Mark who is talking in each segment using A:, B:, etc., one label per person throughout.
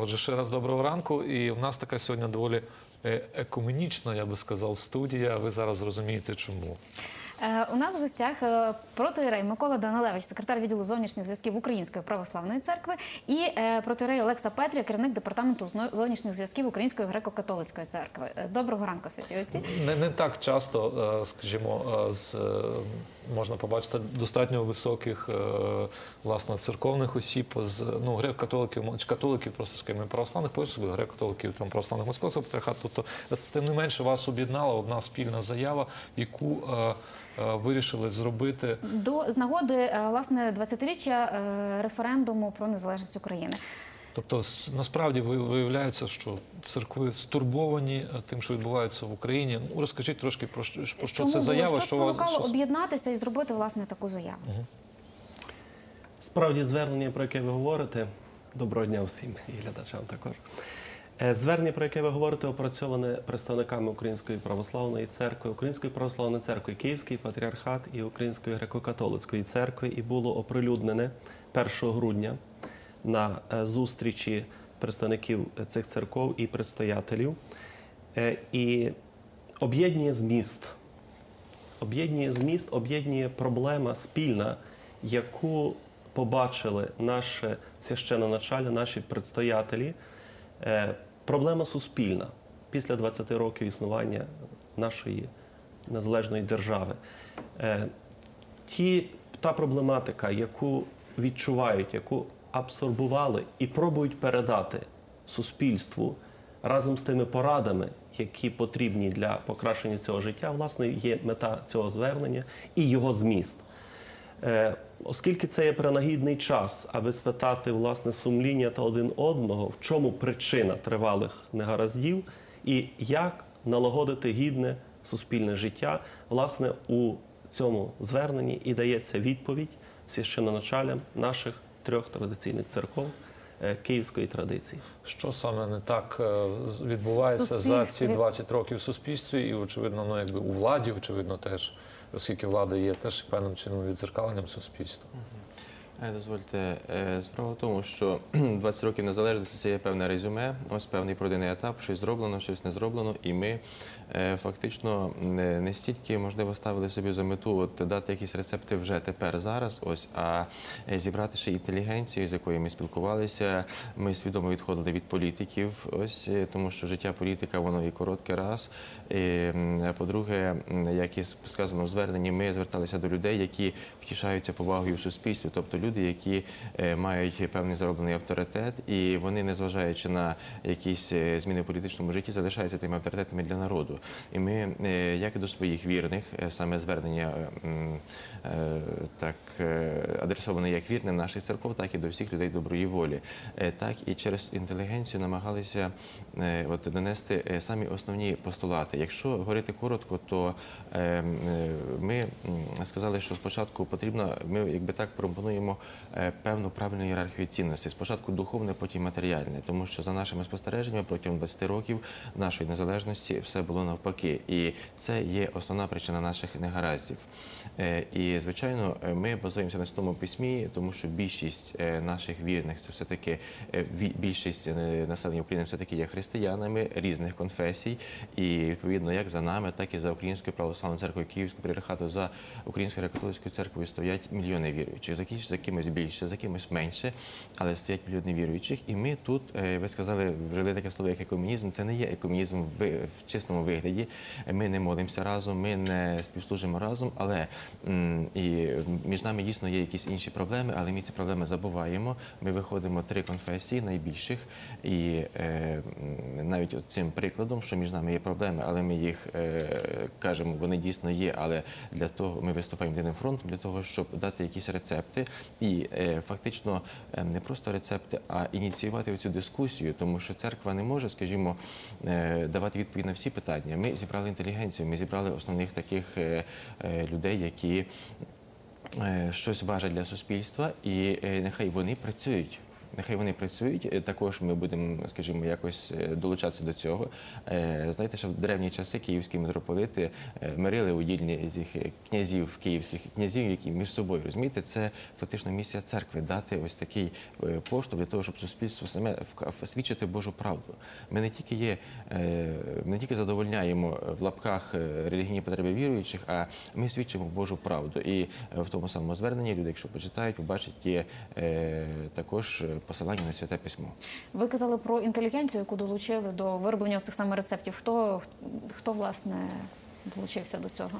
A: Отже, ще раз доброго ранку. І в нас така сьогодні доволі е, екуменічна, я би сказав, студія. Ви зараз зрозумієте, чому.
B: Е, У нас в гостях е, протоірей Микола Данилевич, секретар відділу зовнішніх зв'язків Української православної церкви, і протоірей Олекса Петря, керівник департаменту зовнішніх зв'язків Української греко-католицької церкви. Доброго ранку, святі отці.
A: Не, не так часто, скажімо, з, можна побачити достатньо високих е, власне церковних осіб з ну, греко-католиків, чи католиків, просто скажімо, православних посіб, греко-католиків там, православних московського патріархату. Тобто, е, тим не менше, вас об'єднала одна спільна заява, яку е, вирішили зробити
B: До з нагоди власне 20-річчя е, референдуму про незалежність України.
A: Тобто, насправді виявляється, що церкви стурбовані е, тим, що відбувається в Україні. Ну розкажіть трошки про що, про що
B: Чому
A: це заява,
B: що
A: що
B: спонукало
A: що...
B: об'єднатися і зробити власне таку заяву?
C: Справді, звернення, про яке ви говорите, доброго дня всім і глядачам також. Е, Звернення, про яке ви говорите, опрацьоване представниками Української православної церкви, Української православної церкви, Київський патріархат і Української греко-католицької церкви, і було оприлюднене 1 грудня на е, зустрічі представників цих церков і предстоятелів. Е, І об'єднує зміст об'єднує зміст, об'єднує проблема спільна, яку побачили наше священоначалля, наші предстоятелі. Е, Проблема суспільна після 20 років існування нашої незалежної держави. Ті, та проблематика, яку відчувають, яку абсорбували і пробують передати суспільству разом з тими порадами, які потрібні для покращення цього життя, власне, є мета цього звернення і його зміст. Е, Оскільки це є принагідний час, аби спитати власне сумління та один одного, в чому причина тривалих негараздів і як налагодити гідне суспільне життя, власне, у цьому зверненні і дається відповідь священоначалям наших трьох традиційних церков е, київської традиції.
A: Що саме не так е, відбувається за ці
B: суспільстві.
A: 20 років в суспільстві, і очевидно, ну якби у владі, очевидно, теж, оскільки влада є теж певним чином відзеркаленням суспільства.
D: Е, Дозвольте, е, справа в тому, що 20 років незалежності це є певне резюме, ось певний пройдений етап, щось зроблено, щось не зроблено, і ми е, фактично не, стільки можливо ставили собі за мету от, дати якісь рецепти вже тепер, зараз, ось, а зібрати ще інтелігенцію, з якою ми спілкувалися. Ми свідомо відходили від політиків, ось тому що життя політика воно і короткий раз. По-друге, як і сказано в зверненні, ми зверталися до людей, які втішаються повагою в суспільстві, тобто люди, які е, мають певний зароблений авторитет, і вони, незважаючи на якісь е, зміни в політичному житті, залишаються тими авторитетами для народу. І ми, е, як і до своїх вірних, саме звернення так адресоване як вірним наших церков, так і до всіх людей доброї волі. Так і через інтелігенцію намагалися от донести самі основні постулати. Якщо говорити коротко, то е, м, е, ми сказали, що спочатку потрібно, ми якби так пропонуємо певну правильну ієрархію цінностей. Спочатку духовне, потім матеріальне, тому що за нашими спостереженнями протягом 20 років нашої незалежності все було навпаки, і це є основна причина наших негараздів. Е, І звичайно, е, ми базуємося на Святому письмі, тому що більшість е, наших вірних це все таки більшість е, населення України все таки є християнами різних конфесій, і відповідно як за нами, так і за Українською православною церквою Київською за Українською католицькою церквою стоять мільйони віруючих. Кимось, більше, за кимось менше, але стоять мільйони віруючих. І ми тут, е, ви сказали, вжили таке слово як екомунізм. Це не є екомунізм в, в чистому вигляді. Ми не молимося разом, ми не співслужимо разом, але і між нами дійсно є якісь інші проблеми, але ми ці проблеми забуваємо. Ми виходимо три конфесії найбільших, і е, навіть цим прикладом, що між нами є проблеми, але ми їх е, кажемо, вони дійсно є. Але для того ми виступаємо єдиним фронтом для того, щоб дати якісь рецепти і е, фактично е, не просто рецепти, а ініціювати цю дискусію, тому що церква не може, скажімо, е, давати відповідь на всі питання. Ми зібрали інтелігенцію, ми зібрали основних таких людей, які щось важать для суспільства, і нехай вони працюють. Нехай вони працюють. Е, Також ми будемо, скажімо, якось е, долучатися до цього. Е, Знаєте, що в древні часи київські митрополити мирили удільні з їх князів київських князів, які між собою розумієте, це фактично місія церкви дати ось такий поштовх для того, щоб суспільство саме свідчити Божу правду. Ми не тільки є, не тільки задовольняємо в лапках релігійні потреби віруючих, а ми свідчимо Божу правду. І в тому самому зверненні люди, якщо почитають, побачать є також посилання на святе письмо.
B: Ви казали про інтелігенцію, яку долучили до вироблення цих саме рецептів. Хто, хто власне долучився до цього?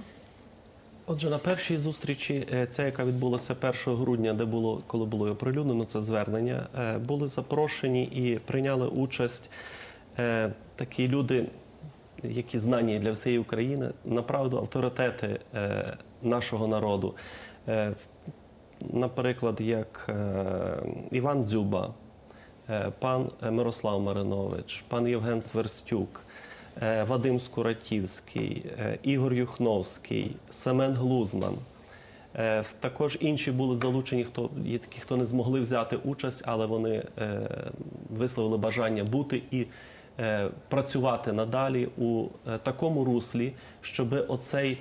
C: Отже, на першій зустрічі, це яка відбулася 1 грудня, де було коли було оприлюднено це звернення, е, були запрошені і прийняли участь е, такі люди, які знані для всієї України, направду авторитети е, нашого народу. Е, Наприклад, як е, Іван Дзюба, е, пан Мирослав Маринович, пан Євген Сверстюк, е, Вадим Скуратівський, е, Ігор Юхновський, Семен Глузман. Е, Також інші були залучені, хто є такі, хто не змогли взяти участь, але вони е, висловили бажання бути і е, працювати надалі у е, такому руслі, щоб оцей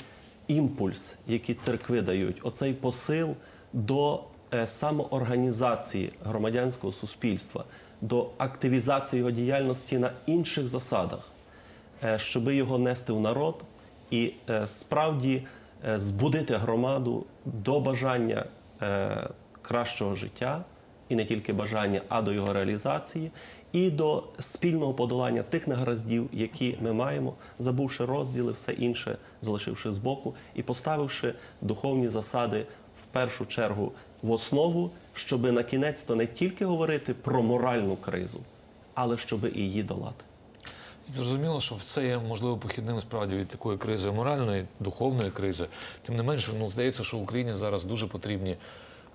C: імпульс, який церкви дають, оцей посил до е, самоорганізації громадянського суспільства, до активізації його діяльності на інших засадах, е, щоб його нести в народ і е, справді збудити громаду до бажання кращого життя, і не тільки бажання, а до його реалізації, і до спільного подолання тих негараздів, які ми маємо, забувши розділи, все інше, залишивши збоку і поставивши духовні засади в першу чергу в основу, щоб на кінець то не тільки говорити про моральну кризу, але щоб і її долати.
A: Зрозуміло, що це є можливо похідним справді від такої кризи моральної, духовної кризи. Тим не менше, ну здається, що Україні зараз дуже потрібні.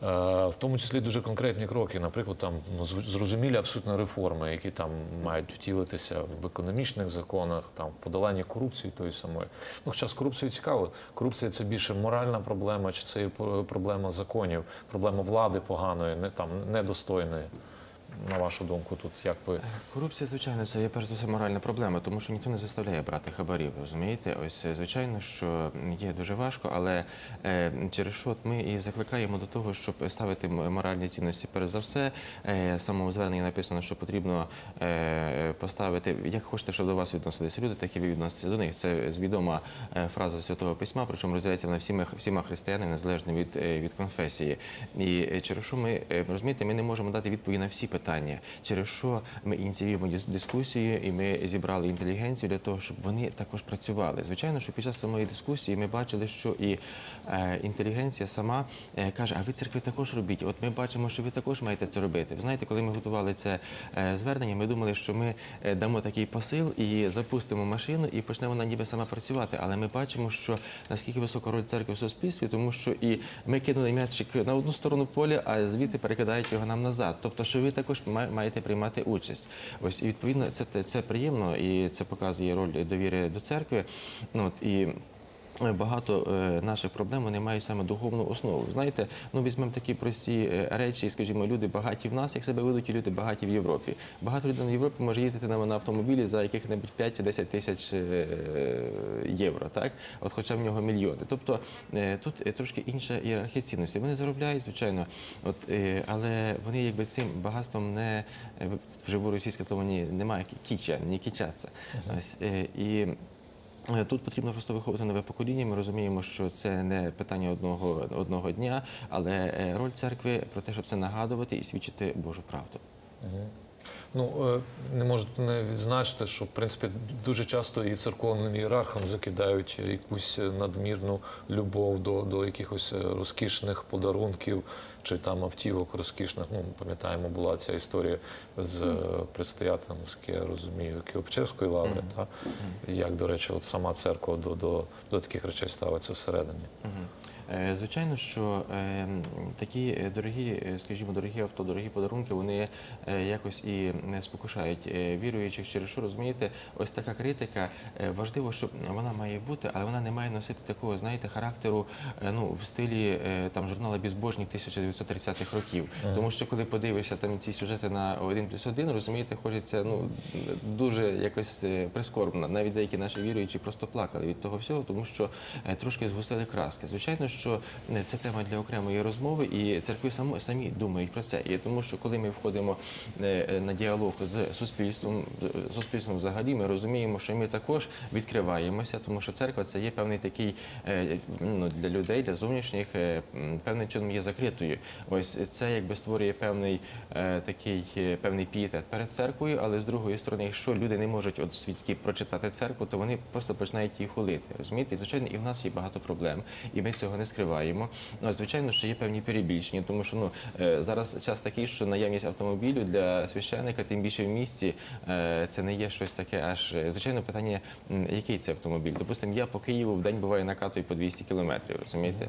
A: Е, В тому числі дуже конкретні кроки, наприклад, там ну, зрозумілі абсолютно реформи, які там мають втілитися в економічних законах, там в подоланні корупції тої самої. Ну, хоча з корупцією цікаво, корупція це більше моральна проблема, чи це є про- проблема законів, проблема влади поганої, не там недостойної. На вашу думку, тут як ви
D: Корупція, звичайно, це є перш за все моральна проблема, тому що ніхто не заставляє брати хабарів. Розумієте, ось е, звичайно, що є дуже важко, але е, через що ми і закликаємо до того, щоб ставити моральні цінності. Перш за все, е, самому зверненні написано, що потрібно е, поставити, як хочете, щоб до вас відносилися люди, так і ви відноситеся до них. Це відома е, фраза святого письма, причому розділяється вона всіма, всіма християнами, незалежно від, е, від конфесії. І е, через що ми е, розумієте, ми не можемо дати відповіді на всі питання, через що ми ініціюємо дис- дискусію, і ми зібрали інтелігенцію для того, щоб вони також працювали. Звичайно, що під час самої дискусії ми бачили, що і е, інтелігенція сама е, каже: а ви церкви також робіть. От ми бачимо, що ви також маєте це робити. Ви знаєте, коли ми готували це е, звернення, ми думали, що ми дамо такий посил і запустимо машину, і почне вона ніби сама працювати. Але ми бачимо, що наскільки висока роль церкви в суспільстві, тому що і ми кинули м'ячик на одну сторону поля, а звідти перекидають його нам назад. Тобто, що ви також ма- маєте приймати участь. Ось і відповідно це, це приємно і це показує роль довіри до церкви. Ну, От і Багато е, наших проблем вони мають саме духовну основу. Знаєте, ну візьмемо такі прості е, речі, скажімо, люди багаті в нас, як себе ведуть, і люди багаті в Європі. Багато людей в Європі може їздити на, автомобілі за яких-небудь 5 чи 10 тисяч е, євро, так? От хоча в нього мільйони. Тобто е, тут е, трошки інша ієрархія цінностей. Вони заробляють, звичайно, от, е, але вони якби цим багатством не е, вживу російське слово ні, немає кіча, не кічаться. Ось, е, і Е, Тут потрібно просто виховувати нове покоління. Ми розуміємо, що це не питання одного, одного дня, але е, роль церкви про те, щоб це нагадувати і свідчити Божу правду.
A: Ну, е, не можу не відзначити, що в принципі дуже часто і церковним ієрархам закидають якусь надмірну любов до, до якихось розкішних подарунків чи там автівок розкішних. Ну, пам'ятаємо, була ця історія з е, предстоятелем, я розумію, Києво-Печерської лаври. Та? Як, до речі, от сама церква до, до, до таких речей ставиться всередині.
D: Е, Звичайно, що е, такі е, дорогі, е, скажімо, дорогі авто, дорогі подарунки, вони е, якось і не спокушають е, віруючих. Через що розумієте, ось така критика е, важливо, щоб вона має бути, але вона не має носити такого, знаєте, характеру е, ну, в стилі е, там журналу Безбожник 1930-х років. Тому що коли подивишся там ці сюжети на 1 плюс 1, розумієте, хочеться ну дуже якось е, прискорбно. Навіть деякі наші віруючі просто плакали від того всього, тому що е, трошки згустили краски. Звичайно, що е, це тема для окремої розмови, і церкви самі думають про це. І тому, що коли ми входимо е, е, на діалог з суспільством, суспільством взагалі, ми розуміємо, що ми також відкриваємося, тому що церква це є певний такий ну, для людей, для зовнішніх, певним чином є закритою. Ось це якби створює певний такий певний пієтет перед церквою, але з другої сторони, якщо люди не можуть от світські прочитати церкву, то вони просто починають її хулити. Розумієте? І, звичайно, і в нас є багато проблем, і ми цього не скриваємо. Ну, звичайно, що є певні перебільшення, тому що ну е, зараз час такий, що наявність автомобілю для священника, тим більше в місті, е, це не є щось таке. Аж е, звичайно, питання, який це автомобіль. Допустимо, я по Києву в день буваю накатую по 200 кілометрів. Розумієте?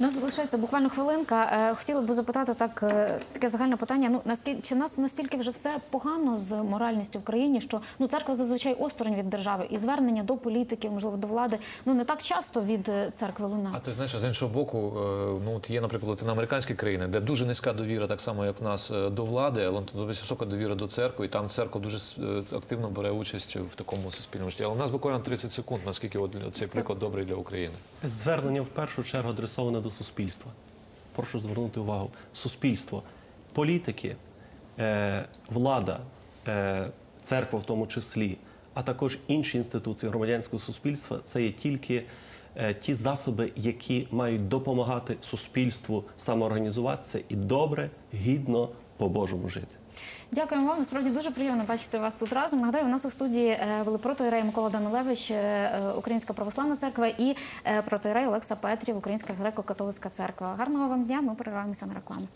B: У нас залишається буквально хвилинка. Хотіла би запитати так, таке загальне питання. Ну наскільки чи нас настільки вже все погано з моральністю в країні, що ну церква зазвичай осторонь від держави і звернення до політиків, можливо, до влади, ну не так часто від церкви
A: А
B: лунає.
A: ти знаєш, а з іншого боку, е, ну от є, наприклад, латиноамериканські країни, де дуже низька довіра, так само як в нас е, до влади, але дуже висока довіра до церкви, і там церква дуже е, активно бере участь в такому суспільному житті. Але у нас буквально 30 секунд, наскільки от цей приклад добрий для України.
C: Звернення в першу чергу адресоване до суспільства. Прошу звернути увагу. Суспільство, політики, влада, церква в тому числі, а також інші інституції громадянського суспільства це є тільки ті засоби, які мають допомагати суспільству самоорганізуватися і добре, гідно по-божому жити.
B: Дякуємо вам. Насправді дуже приємно бачити вас тут разом. Нагадаю, у нас у студії е, були протоірей Микола Данилевич, е, е, Українська православна церква і е, протоірей Олекса Петрів, Українська греко-католицька церква. Гарного вам дня. Ми перериваємося на рекламу.